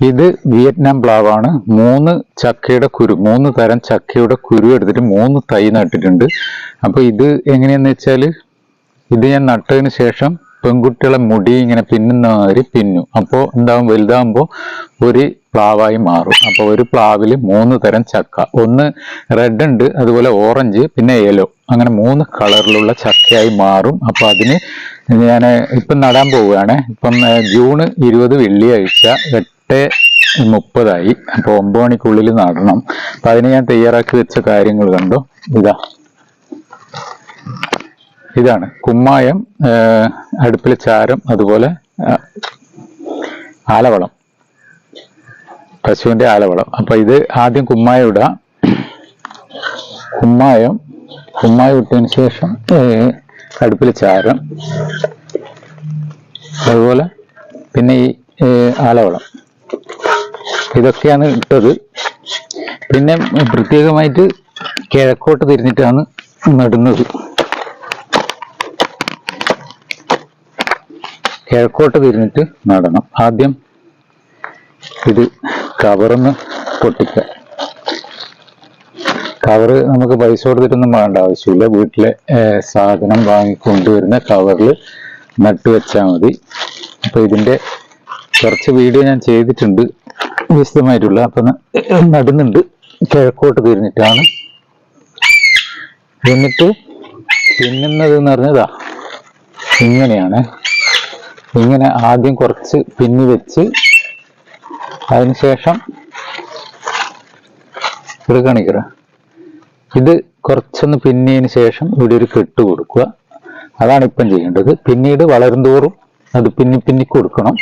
ഇത് വിയറ്റ്നാം പ്ലാവാണ്. മൂന്ന് ചക്കയുടെ കുരു മൂന്ന് തരം ചക്കയുടെ കുരു എടുത്തിട്ട് മൂന്ന് തൈ നട്ടിട്ടുണ്ട്. അപ്പോൾ ഇത് എങ്ങനെയാന്ന് വെച്ചാൽ ഇത് ഞാൻ നട്ടതിന് ശേഷം പെൺകുട്ടികളെ മുടി ഇങ്ങനെ പിന്നുന്ന മാതിരി പിന്നു. അപ്പോൾ എന്താവും? വലുതാകുമ്പോൾ ഒരു പ്ലാവായി മാറും. അപ്പോൾ ഒരു പ്ലാവിൽ മൂന്ന് തരം ചക്ക. ഒന്ന് റെഡ് ഉണ്ട് അതുപോലെ ഓറഞ്ച് പിന്നെ യെല്ലോ അങ്ങനെ മൂന്ന് കളറിലുള്ള ചക്കയായി മാറും. അപ്പോൾ അതിന് ഞാൻ ഇപ്പം നടാൻ പോവുകയാണ്. ഇപ്പം ജൂൺ ഇരുപത് വെള്ളിയാഴ്ച എട്ട് മുപ്പതായി. അപ്പോൾ ഒമ്പത് മണിക്കുള്ളിൽ നടണം. അപ്പം അതിന് ഞാൻ തയ്യാറാക്കി വെച്ച കാര്യങ്ങൾ കണ്ടോ? ഇതാ. ഇതാണ്. കുമ്മായം അടുപ്പിൽ ചാരം അതുപോലെ ആലവളം. പശുവിന്റെ ആലവളം. അപ്പൊ ഇത് ആദ്യം കുമ്മായം ഇടാം. കുമ്മായം കുമ്മായം ഇട്ടതിന് ശേഷം അടുപ്പിൽ ചാരം. അതുപോലെ പിന്നെ ഈ ആലവളം. ഇതൊക്കെയാണ് ഇട്ടത്. പിന്നെ പ്രത്യേകമായിട്ട് കിഴക്കോട്ട് തിരിഞ്ഞിട്ടാണ് നടുന്നത്. കിഴക്കോട്ട് തിരിഞ്ഞിട്ട് നടണം. ആദ്യം ഇത് കവറിന്ന് പൊട്ടിക്കുക. കവറ് നമുക്ക് പൈസ കൊടുത്തിട്ടൊന്നും വേണ്ട ആവശ്യമില്ല. വീട്ടിലെ സാധനം വാങ്ങിക്കൊണ്ടുവരുന്ന കവറിൽ നട്ടു വെച്ചാൽ മതി. അപ്പൊ ഇതിന്റെ കുറച്ച് വീഡിയോ ഞാൻ ചെയ്തിട്ടുണ്ട്. വിശദമായിട്ടുള്ള അപ്പൊ നടുന്നുണ്ട്. കിഴക്കോട്ട് തിരിഞ്ഞിട്ടാണ്. എന്നിട്ട് പിന്നുന്നത് എന്ന് പറഞ്ഞതാ ഇങ്ങനെയാണ്. ഇങ്ങനെ ആദ്യം കുറച്ച് പിന്നി വെച്ച് അതിനുശേഷം ഇവിടെ കാണിക്കറ ഇത് കുറച്ചൊന്ന് പിന്നിയതിന് ശേഷം ഇവിടെ ഒരു കെട്ട് കൊടുക്കുക. അതാണ് ഇപ്പം ചെയ്യേണ്ടത്. പിന്നീട് വളരും തോറും അത് പിന്നി പിന്നി കൊടുക്കണം.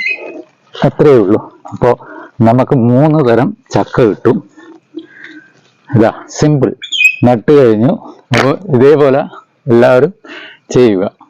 അത്രയേ ഉള്ളൂ. അപ്പോൾ നമുക്ക് മൂന്ന് തരം ചക്ക കിട്ടും. ഇതാ സിമ്പിൾ നട്ട് കഴിഞ്ഞു. അപ്പോൾ ഇതേപോലെ എല്ലാവരും ചെയ്യുക.